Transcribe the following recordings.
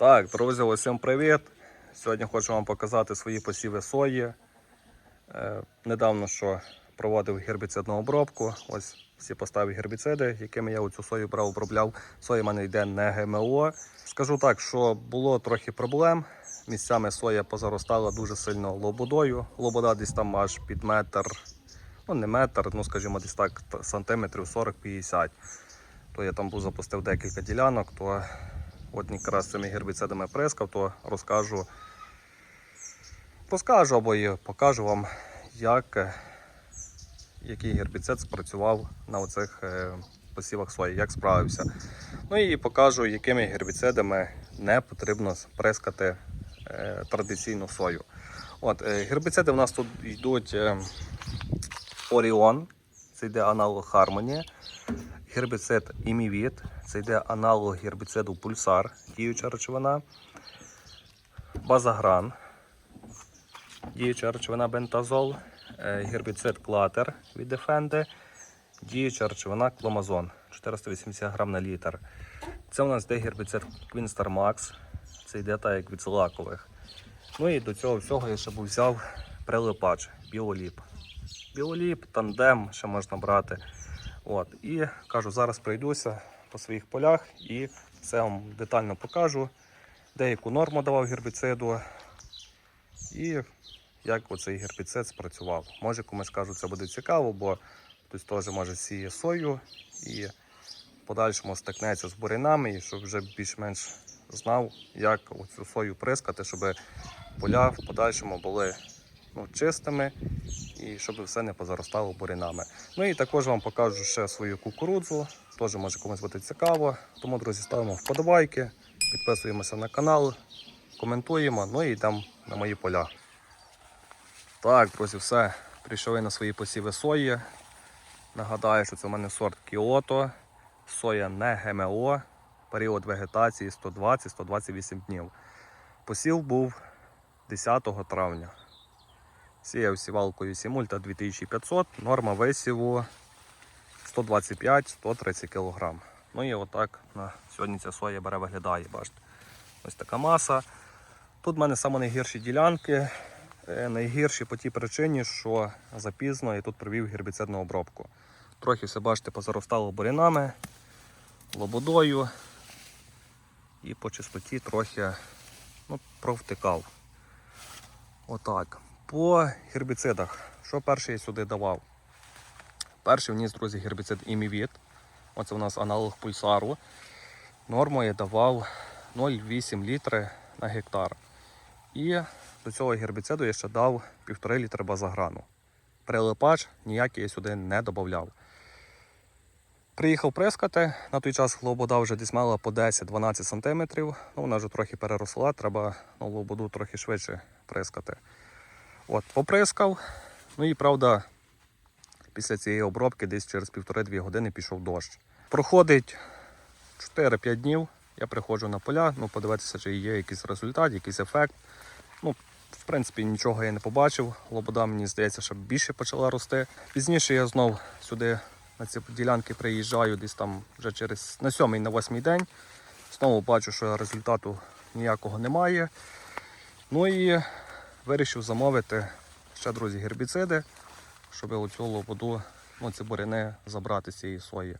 Так, друзі, усім привіт! Сьогодні хочу вам показати свої посіви сої. Е, недавно що проводив гербіцидну обробку. Ось всі поставі гербіциди, якими я цю сою брав, обробляв. Соя в мене йде не ГМО. Скажу так, що було трохи проблем. Місцями соя позаростала дуже сильно лободою. Лобода десь там аж під метр, ну не метр, ну скажімо, десь так сантиметрів 40-50. То я там був запустив декілька ділянок, то от якраз цими гербіцидами прискав, то розкажу, розкажу або і покажу вам, як, е, який гербіцид спрацював на оцих е, посівах сої, як справився. Ну і покажу, якими гербіцидами не потрібно прискати е, традиційну сою. От, гербіциди в нас тут йдуть Оріон, це йде аналог Harmony. Гербіцид імівіт, це йде аналог гербіциду пульсар, діюча речовина. Базагран, діюча речовина бентазол, е, гербіцид клатер від Дефенди, діюча речовина кломазон 480 грам на літр. Це у нас йде гербіцид Quinster Max, це йде так як від злакових. Ну і до цього всього я ще був взяв прилипач, біоліп. Біоліп, тандем ще можна брати. От, і кажу, зараз пройдуся по своїх полях і все вам детально покажу, деяку норму давав гербіциду і як оцей гербіцид спрацював. Може комусь кажу, це буде цікаво, бо хтось теж може сіє сою і в подальшому стикнеться з бурянами, і щоб вже більш-менш знав, як оцю сою прискати, щоб поля в подальшому були ну, чистими і щоб все не позаростало бурянами. Ну і також вам покажу ще свою кукурудзу. Теж може комусь бути цікаво. Тому, друзі, ставимо вподобайки, підписуємося на канал, коментуємо, ну і йдемо на мої поля. Так, друзі, все. Прийшов я на свої посіви сої. Нагадаю, що це в мене сорт Кіото. Соя не ГМО. Період вегетації 120-128 днів. Посів був 10 травня. Сіяв сівалкою Сімульта 2500, норма висіву 125-130 кг. Ну і отак на сьогодні ця соя бере виглядає. Бачите. Ось така маса. Тут в мене саме найгірші ділянки. Е, Найгірші по тій причині, що запізно я тут провів гербіцидну обробку. Трохи все бачите, позаростало бурянами, лободою і по чистоті трохи ну, провтикав. Отак. По гербіцидах. Що перший я сюди давав? Перший вніс, друзі, гербіцид імівіт. Оце у нас аналог пульсару. Норму я давав 0,8 літри на гектар. І до цього гербіциду я ще дав 1,5 літри базаграну. Прилипач ніякий я сюди не додавав. Приїхав прискати. На той час лобода вже десь мала по 10-12 см. Ну, вона вже трохи переросла, треба ну, лободу трохи швидше прискати. От, поприскав. Ну і правда, після цієї обробки десь через півтори-дві години пішов дощ. Проходить 4-5 днів. Я приходжу на поля, ну подивитися, чи є якийсь результат, якийсь ефект. Ну, в принципі, нічого я не побачив. Лобода, мені здається, що більше почала рости. Пізніше я знов сюди на ці ділянки приїжджаю, десь там вже через на сьомий, на восьмий день. Знову бачу, що результату ніякого немає. Ну і вирішив замовити ще, друзі, гербіциди, щоб оцю лободу, ну, ці буряни забрати з цієї сої.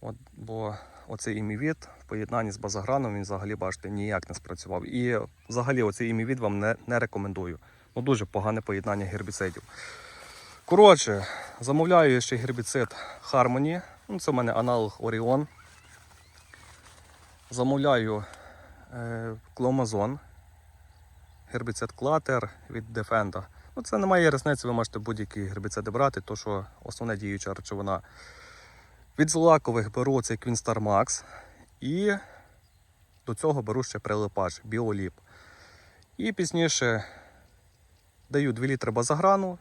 От, бо оцей імівіт в поєднанні з базаграном він взагалі, бачите, ніяк не спрацював. І взагалі оцей імівіт вам не, не рекомендую. Ну, дуже погане поєднання гербіцидів. Коротше, замовляю ще гербіцид Harmony. Ну, це в мене аналог Orion. Замовляю е, гербіцид Клатер від Defenda. Ну, це немає різниці, ви можете будь-які гербіциди брати, то що основна діюча речовина. Від злакових беру цей Quinster Max і до цього беру ще прилипач Біоліп. І пізніше даю 2 літри базаграну,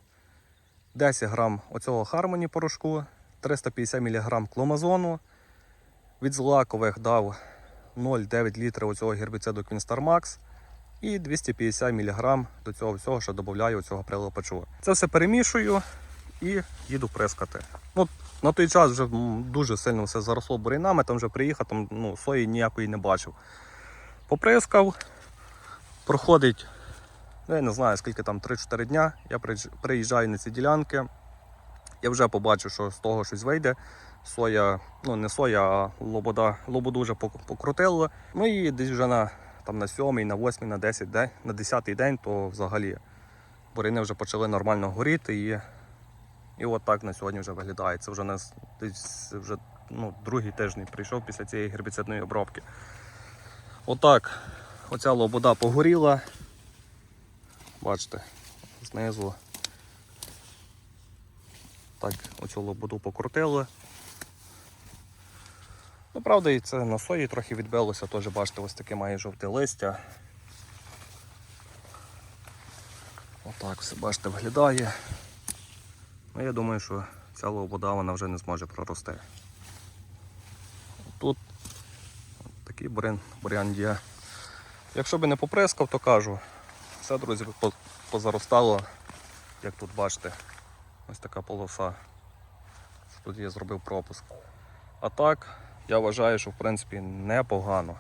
10 грам оцього Harmony порошку, 350 мг кломазону. Від злакових дав 0,9 літри оцього гербіциду Quinster Max і 250 мг до цього всього, що додаю цього прилипачу. Це все перемішую і їду прискати. Ну, на той час вже дуже сильно все заросло бурянами, там вже приїхав, там ну, сої ніякої не бачив. Поприскав, проходить, ну, я не знаю, скільки там 3-4 дня. Я приїжджаю- на ці ділянки. Я вже побачив, що з того щось вийде. Соя, ну не соя, а лобода, лободу вже пок- покрутило. Ну і десь вже на, там, на 7, на 8, на 10 день, на 10 день, то взагалі буряни вже почали нормально горіти. І, і от так на сьогодні вже виглядає. Це вже нас десь вже ну, другий тиждень прийшов після цієї гербіцидної обробки. Отак, оця лобода погоріла. Бачите, знизу. Так, оцю лободу покрутили. Ну, правда, і це на сої трохи відбилося, теж бачите, ось таке має жовте листя. Отак все, бачите, виглядає. Ну, я думаю, що ця лобода вона вже не зможе прорости. Тут такий бурян, бурян є. Якщо би не поприскав, то кажу, все, друзі, позаростало, як тут бачите, ось така полоса. Тут я зробив пропуск. А так, я вважаю, що в принципі непогано.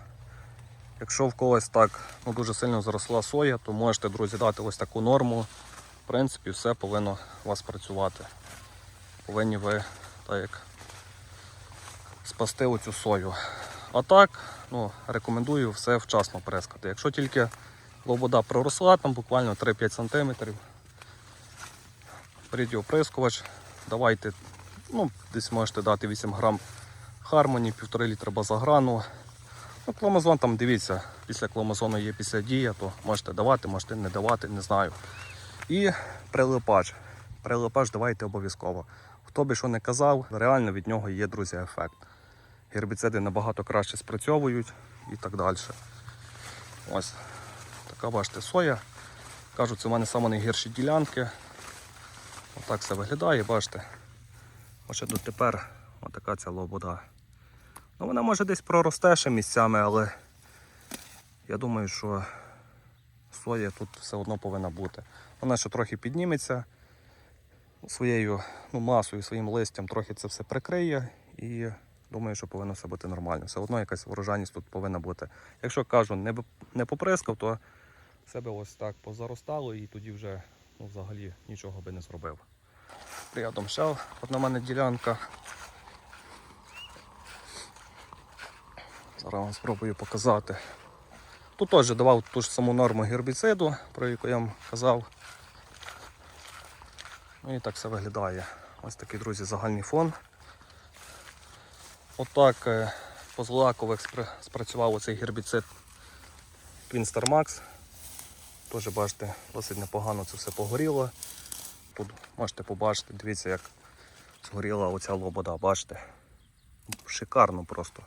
Якщо в когось так ну, дуже сильно заросла соя, то можете, друзі, дати ось таку норму. В принципі, все повинно у вас працювати. Повинні ви так як спасти оцю сою. А так, ну, рекомендую все вчасно прескати. Якщо тільки лобода проросла, там буквально 3-5 см, прийде оприскувач, давайте, ну, десь можете дати 8 грам Хармоні, 1,5 літра базаграну. Ну, кломазон там дивіться, після кломазону є після дія, то можете давати, можете не давати, не знаю. І прилипач. Прилипач давайте обов'язково. Хто би що не казав, реально від нього є, друзі, ефект. Гербіциди набагато краще спрацьовують і так далі. Ось така бачите соя. Кажуть, це в мене саме найгірші ділянки. Отак все виглядає, бачите. Ось дотепер отака ця лобода. Ну, вона може десь проросте ще місцями, але я думаю, що соя тут все одно повинна бути. Вона ще трохи підніметься своєю ну, масою, своїм листям, трохи це все прикриє і думаю, що повинно все бути нормально. Все одно якась врожайність тут повинна бути. Якщо кажу, не, не поприскав, то себе ось так позаростало і тоді вже ну, взагалі нічого би не зробив. Рядом ще одна мене ділянка. Зараз вам спробую показати. Тут теж давав ту ж саму норму гербіциду, про яку я вам казав. Ну і так все виглядає. Ось такий, друзі, загальний фон. Отак е, по злакових спрацював оцей гербіцид Quinster Max. Теж бачите, досить непогано це все погоріло. Тут можете побачити, дивіться, як згоріла оця лобода, бачите. Шикарно просто.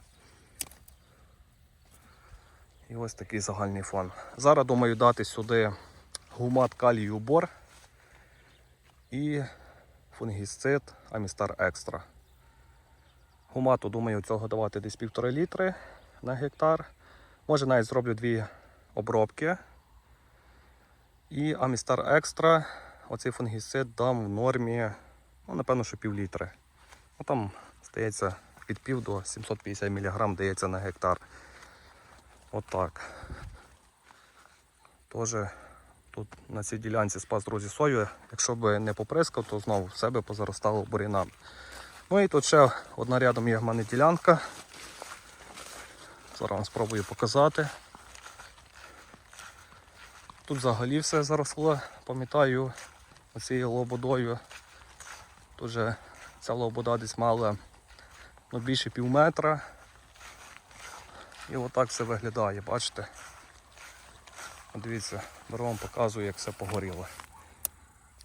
І ось такий загальний фон. Зараз думаю дати сюди гумат калію бор і фунгісцид Амістар Екстра. Гумату, думаю, цього давати десь півтори літри на гектар. Може навіть зроблю дві обробки. І Амістар Екстра, оцей фунгісцид дам в нормі, ну, напевно, що пів літри. Ну, там, здається, від пів до 750 мг дається на гектар. Отак. Тоже тут на цій ділянці спас друзі сою. Якщо б не поприскав, то знову в себе позаростало бурінам. Ну і тут ще одна рядом є в мене ділянка. Зараз спробую показати. Тут взагалі все заросло, пам'ятаю, оцією лободою. Тут же ця лобода десь мала ну, більше пів метра. І отак все виглядає, бачите? Дивіться, вам показую, як все погоріло.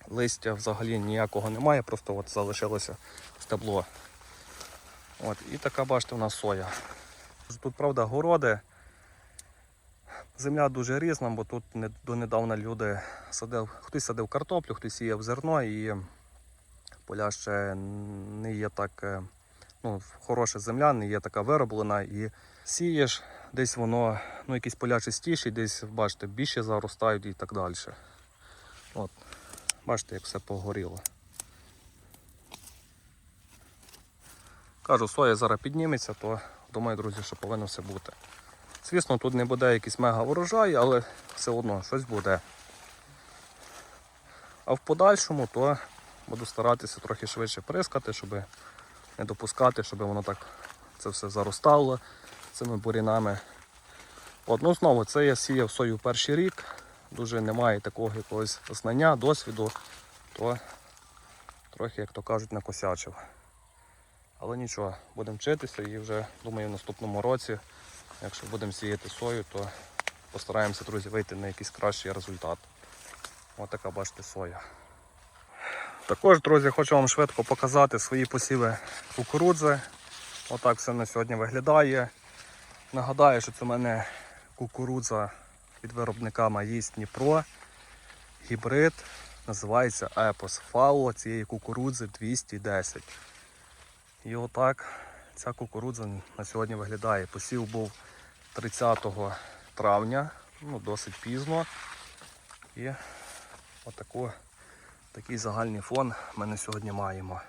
Листя взагалі ніякого немає, просто от залишилося стебло. От, і така, бачите, у нас соя. Тут, правда, городи. Земля дуже різна, бо тут донедавна люди садив, хтось садив картоплю, хтось сіяв зерно і поля ще не є так, е, ну, хороша земля, не є така вироблена і сієш, десь воно, ну якісь поля чистіші, десь, бачите, більше заростають і так далі. От, бачите, як все погоріло. Кажу, соя зараз підніметься, то думаю, друзі, що повинно все бути. Звісно, тут не буде якийсь мега урожай, але все одно щось буде. А в подальшому то буду старатися трохи швидше прискати, щоб не допускати, щоб воно так це все заростало цими бурінами. От, ну знову, це я сіяв сою перший рік, дуже немає такого якогось знання, досвіду, то трохи, як то кажуть, накосячив. Але нічого, будемо вчитися і вже думаю в наступному році, якщо будемо сіяти сою, то постараємося, друзі, вийти на якийсь кращий результат. Ось така, бачите, соя. Також, друзі, хочу вам швидко показати свої посіви кукурудзи. Отак все на сьогодні виглядає. Нагадаю, що це в мене кукурудза від виробника Маїс Дніпро. Гібрид називається Епос. Фало цієї кукурудзи 210. І отак ця кукурудза на сьогодні виглядає. Посів був 30 травня, ну досить пізно. І отаку, такий загальний фон ми на сьогодні маємо.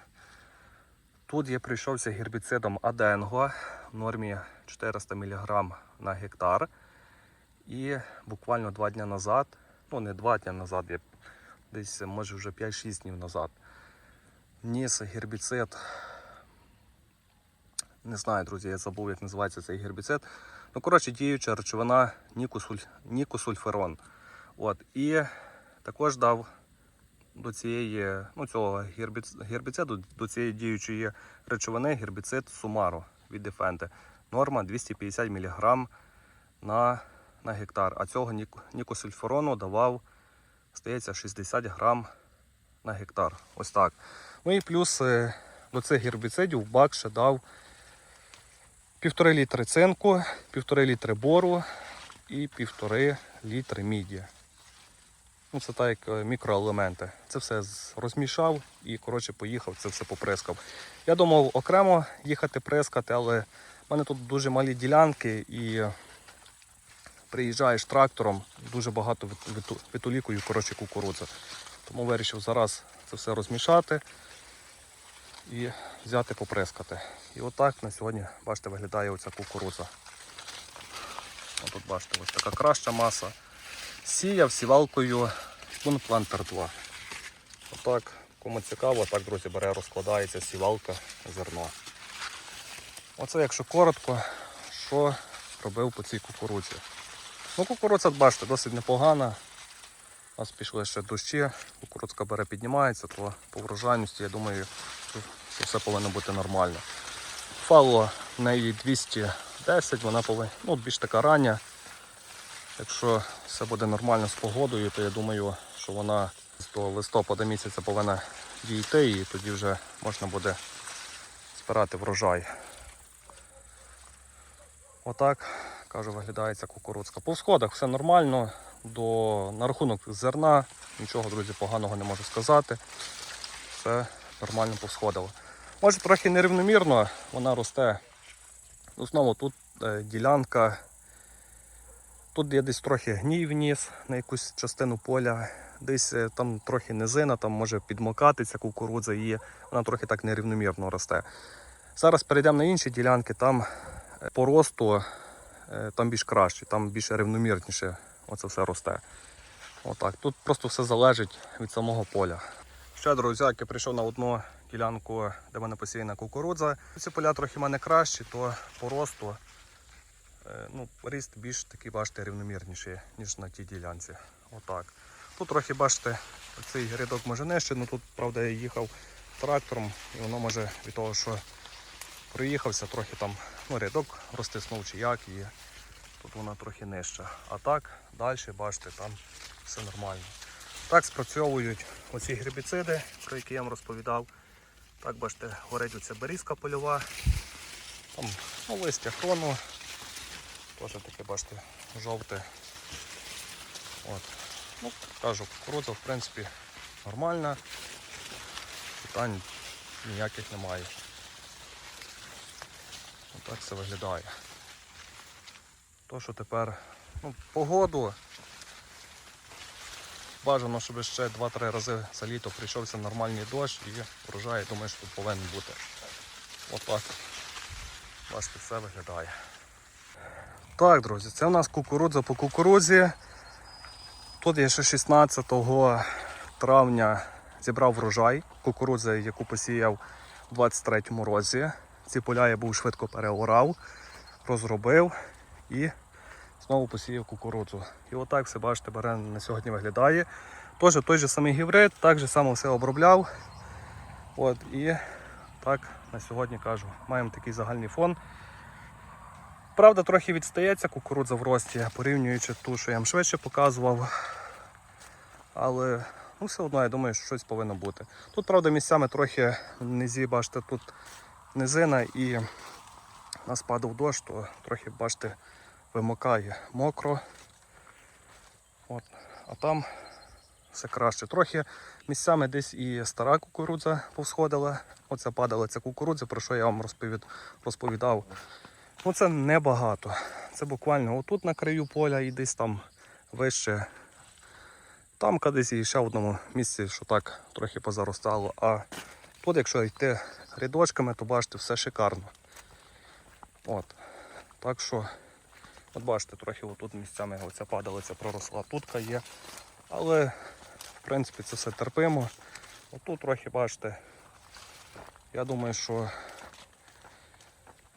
Тут я прийшовся гербіцидом Аденго в нормі 400 мг на гектар. І буквально два дні назад, ну не два дні назад, я десь може вже 5-6 днів назад, вніс гербіцид. Не знаю, друзі, я забув, як називається цей гербіцид. Ну, коротше, діюча речовина нікосуль... нікосульферон. От. І також дав до цієї, ну, цього гербіц... до цієї діючої речовини гербіцид Сумаро від Дефенте. Норма 250 мг на, на гектар. А цього нік... нікосульферону давав, здається, 60 грам на гектар. Ось так. Ну і плюс е, до цих гербіцидів бак ще дав півтори літри цинку, півтори літри бору і півтори літри міді. Ну, це так як е, мікроелементи. Це все розмішав і коротше поїхав, це все поприскав. Я думав окремо їхати прискати, але в мене тут дуже малі ділянки і приїжджаєш трактором, дуже багато вит- виту- коротше, кукурудзи. Тому вирішив зараз це все розмішати і взяти поприскати. І отак на сьогодні, бачите, виглядає оця кукурудза. Тут бачите, ось така краща маса. Сіяв сівалкою Planter 2. Отак, кому цікаво, так, друзі, бере, розкладається сівалка зерно. Оце, якщо коротко, що робив по цій кукурудзі. Ну, кукурудза, бачите, досить непогана. У нас пішли ще дощі, кукурудзка бере піднімається, то по врожайності, я думаю, що все повинно бути нормально. Фало в неї 210, вона повинна, ну, більш така рання. Якщо все буде нормально з погодою, то я думаю, що вона до листопада місяця повинна дійти і тоді вже можна буде збирати врожай. Отак, кажу, виглядає ця кукурудзка. По сходах все нормально. До, на рахунок зерна нічого, друзі, поганого не можу сказати. Все нормально посходило. Може трохи нерівномірно, вона росте. Ну, знову тут е, ділянка. Тут я десь трохи гній вніс на якусь частину поля, десь е, там трохи низина, там може підмокати ця кукурудза і вона трохи так нерівномірно росте. Зараз перейдемо на інші ділянки, там е, по росту е, там більш краще, там більш рівномірніше оце все росте. Отак. Тут просто все залежить від самого поля. Ще, друзяки, прийшов на одну ділянку, де в мене посіяна кукурудза. Ці поля трохи в мене кращі, то по росту ну, ріст більш такий, бачите, рівномірніший, ніж на тій ділянці. Отак. Тут трохи, бачите, цей рядок може нижче, ну тут, правда, я їхав трактором, і воно може від того, що проїхався, трохи там ну, рядок розтиснув чи як, і тут вона трохи нижча. А так, далі, бачите, там все нормально. Так спрацьовують оці гербіциди, про які я вам розповідав. Так, бачите, горить оця берізка польова. Там ну, листя хрону. Теж таке, бачите, жовте. От. Ну, кажу, кукурудза, в принципі, нормальна. Питань ніяких немає. Отак все виглядає. То, що тепер ну, погоду. Бажано, щоб ще 2-3 рази за літо прийшовся нормальний дощ і врожай, думаю, що тут повинен бути. Отак. Бачите, все виглядає. Так, друзі, це у нас кукурудза по кукурудзі. Тут я ще 16 травня зібрав врожай кукурудзи, яку посіяв у 23-му році. Ці поля я був швидко переорав, розробив і знову посіяв кукурудзу. І отак все бачите, бере на сьогодні виглядає. Теж той же самий гібрид, так же само все обробляв. От, і так на сьогодні кажу, маємо такий загальний фон. Правда, трохи відстається кукурудза в рості, порівнюючи ту, що я вам швидше показував. Але ну, все одно я думаю, що щось повинно бути. Тут, правда, місцями трохи низі, бачите, тут низина і нас падав дощ, то трохи, бачите, вимокає мокро. От. А там все краще. Трохи місцями десь і стара кукурудза повсходила. Оце падала ця кукурудза, про що я вам розповідав. Ну це небагато. Це буквально отут на краю поля і десь там вище. Там кудись і ще в одному місці, що так трохи позаростало. А тут, якщо йти рядочками, то бачите, все шикарно. От. Так що, от бачите, трохи отут місцями оця падалиця проросла. Тутка є. Але в принципі це все терпимо. Отут трохи бачите. Я думаю, що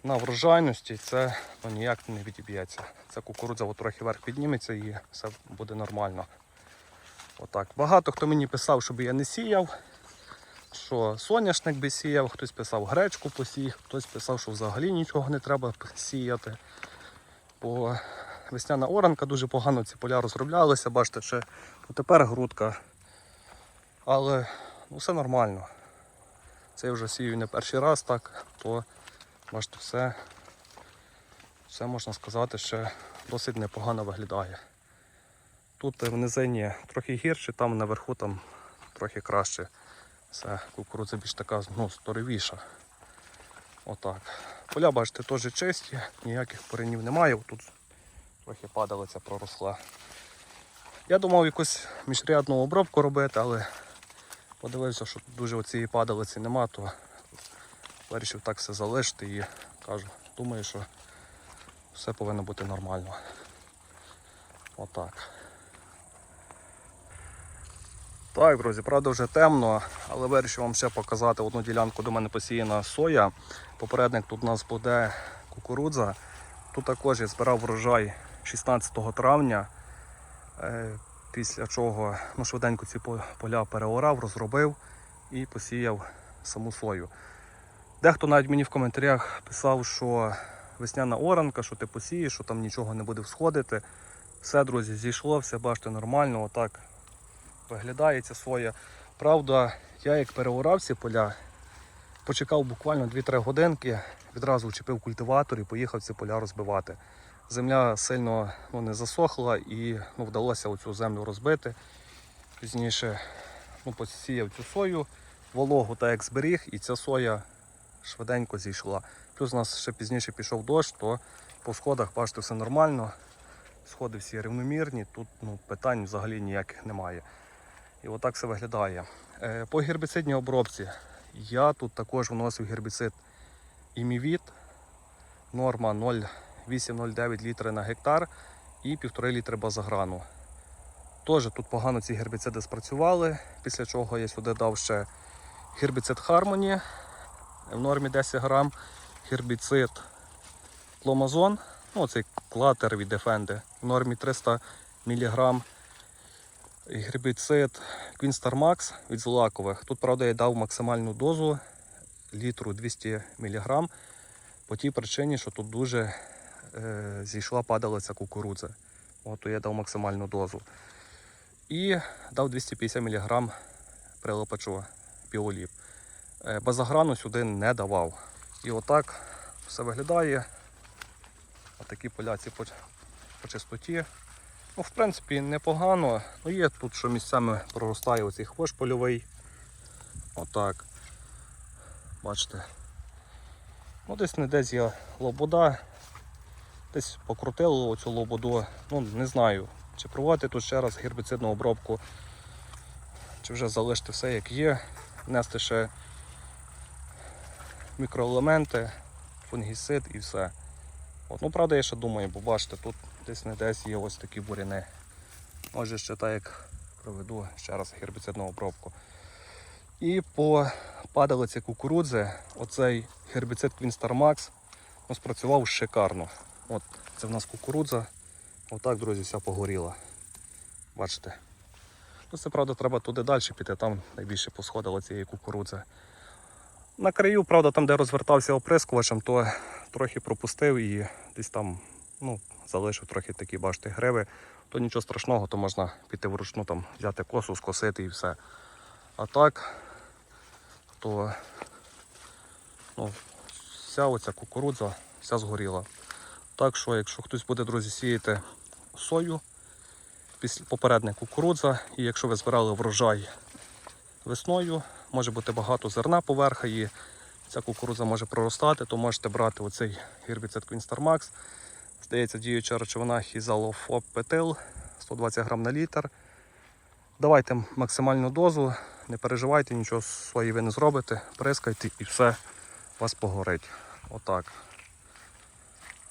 на врожайності це ну, ніяк не відіб'ється. Ця кукурудза трохи вверх підніметься і все буде нормально. Отак. Багато хто мені писав, щоб я не сіяв, що соняшник би сіяв, хтось писав гречку посій, хтось писав, що взагалі нічого не треба сіяти. Бо весняна оранка дуже погано ці поля розроблялися, бачите, ще тепер грудка. Але ну, все нормально. Це я вже сію не перший раз так, то бачите, все, все можна сказати, ще досить непогано виглядає. Тут в низині трохи гірше, там наверху там трохи краще. Все, кукурудза більш така ну, здоровіша. Отак. Поля, бачите, теж чисті, ніяких коренів немає. Тут трохи падалиця проросла. Я думав якусь міжрядну обробку робити, але подивився, що дуже оцієї падалиці нема, то вирішив так все залишити і кажу, думаю, що все повинно бути нормально. Отак. Так, друзі, правда вже темно, але вирішив вам ще показати одну ділянку, до мене посіяна соя. Попередник тут у нас буде кукурудза. Тут також я збирав врожай 16 травня, е, після чого ну, швиденько ці поля переорав, розробив і посіяв саму сою. Дехто навіть мені в коментарях писав, що весняна оранка, що ти посієш, що там нічого не буде всходити. Все, друзі, зійшло, все бачите нормально, отак виглядає ця соя. Правда, я як переорав ці поля, почекав буквально 2-3 годинки, відразу вчепив культиватор і поїхав ці поля розбивати. Земля сильно ну, не засохла і ну, вдалося оцю землю розбити. Пізніше ну, посіяв цю сою, вологу так як зберіг, і ця соя швиденько зійшла. Плюс у нас ще пізніше пішов дощ, то по сходах, бачите, все нормально. Сходи всі рівномірні, тут ну, питань взагалі ніяких немає. І отак все виглядає. Е, По гербіцидній обробці я тут також вносив гербіцид імівіт. Норма 0,8-0,9 літри на гектар і 1,5 літри базаграну. Теж тут погано ці гербіциди спрацювали, після чого я сюди дав ще гербіцид Harmony в нормі 10 грам, гербіцид Пломазон, ну цей клатер від Defende в нормі 300 мг. Гербіцид Queenstar Max від Злакових. Тут, правда, я дав максимальну дозу літру 200 мг по тій причині, що тут дуже е, зійшла падалиця кукурудзи. От я дав максимальну дозу. І дав 250 мг прилипачу піоліп. Е, базаграну сюди не давав. І отак все виглядає. Отакі поляці по, по чистоті. Ну, в принципі, непогано. Ну, є тут, що місцями проростає оцей хвощ польовий. Отак. Бачите. Ну, десь не десь є лобода. Десь покрутили оцю лободу. Ну, не знаю, чи проводити тут ще раз гербіцидну обробку, чи вже залишити все як є, внести ще мікроелементи, фунгіцид і все. От, ну, правда, я ще думаю, бо бачите, тут десь не десь є ось такі буряни. Може ще так як проведу ще раз гербіцидну обробку. І по падалиці кукурудзи оцей гербіцид Max ну, спрацював шикарно. От це в нас кукурудза. Отак, друзі, вся погоріла. Бачите. Ну, це правда, треба туди далі піти, там найбільше посходило цієї кукурудзи. На краю, правда, там, де розвертався оприскувачем, то трохи пропустив і десь там ну, залишив трохи такі, бачите, гриви. То нічого страшного, то можна піти вручну там, взяти косу, скосити і все. А так, то ну, вся оця кукурудза вся згоріла. Так що, якщо хтось буде, друзі, сіяти сою, після попередня кукурудза, і якщо ви збирали врожай весною, може бути багато зерна поверха і ця кукурудза може проростати, то можете брати оцей гербіцид Max. Здається, діюча речовина хізалофоп петил 120 грам на літр. Давайте максимальну дозу, не переживайте, нічого свої ви не зробите, прискайте і все вас погорить. Отак.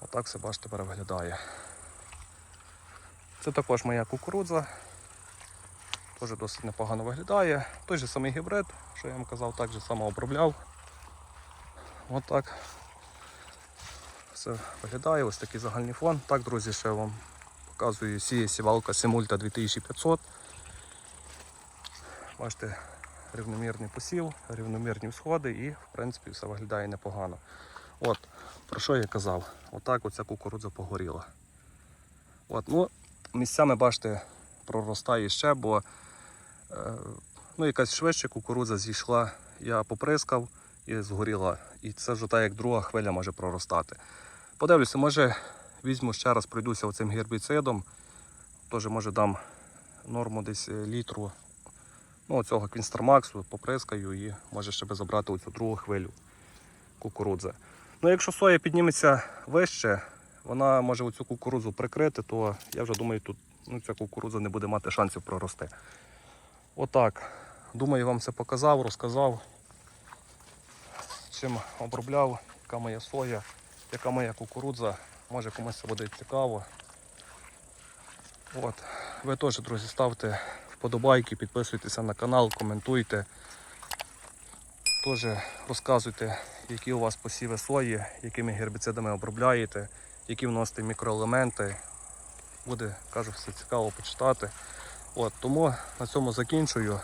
Отак все бачите, тепер виглядає. Це також моя кукурудза. Теж досить непогано виглядає. Той же самий гібрид, що я вам казав, так же само обробляв. Отак. Все виглядає, ось такий загальний фон. Так, друзі, ще вам показую сівалка Simulta 2500. Бачите, рівномірний посів, рівномірні всходи і в принципі все виглядає непогано. От, про що я казав? Отак оця кукурудза погоріла. От, ну, місцями, бачите, проростає ще, бо ну, якась швидше кукурудза зійшла, я поприскав і згоріла. І це вже так, як друга хвиля може проростати. Подивлюся, може візьму ще раз, пройдуся оцим гербіцидом. Теж може дам норму десь е, літру ну, цього Квінстермаксу, поприскаю і може ще би забрати оцю другу хвилю кукурудзи. Ну, якщо соя підніметься вище, вона може оцю кукурудзу прикрити, то я вже думаю, тут ну, ця кукурудза не буде мати шансів прорости. Отак. Думаю, вам це показав, розказав, чим обробляв, яка моя соя, яка моя кукурудза. Може комусь це буде цікаво. От. Ви теж, друзі, ставте вподобайки, підписуйтеся на канал, коментуйте. Теж розказуйте, які у вас посіви сої, якими гербіцидами обробляєте, які вносите мікроелементи. Буде, кажу, все цікаво почитати. От, тому на цьому закінчую.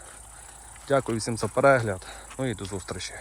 Дякую всім за перегляд. Ну і до зустрічі.